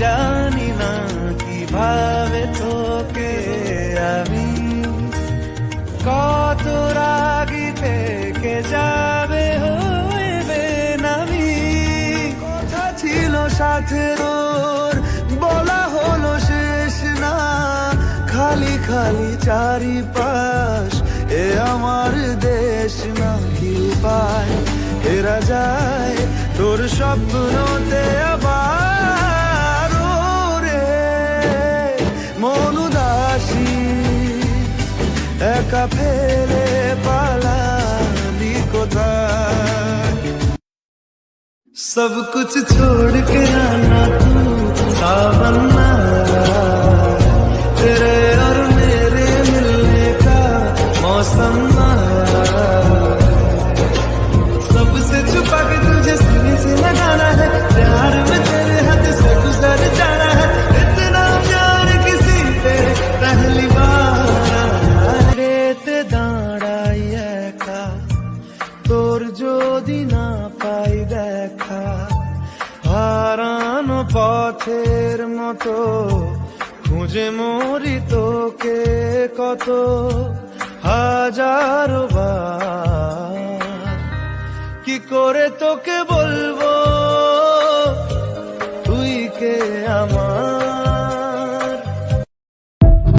না কীভাবে তোকে আমি। কত রাগি থেকে যাবে হইবে নামি কথা ছিল সাথে তোর, বলা হলো শেষ না। খালি খালি চারিপাশ, এ আমার দেশ না কি উপায় এরা যায় তোর স্বপ্নতে হাসি একা ফেলে পালানি কোথায়? সব কুছ ছোড় কে আনা তু সাবন তোর যদি না পাই দেখা, হারানো পথের মতো, খুঁজে মরি তোকে কত, হাজার বা কি করে তোকে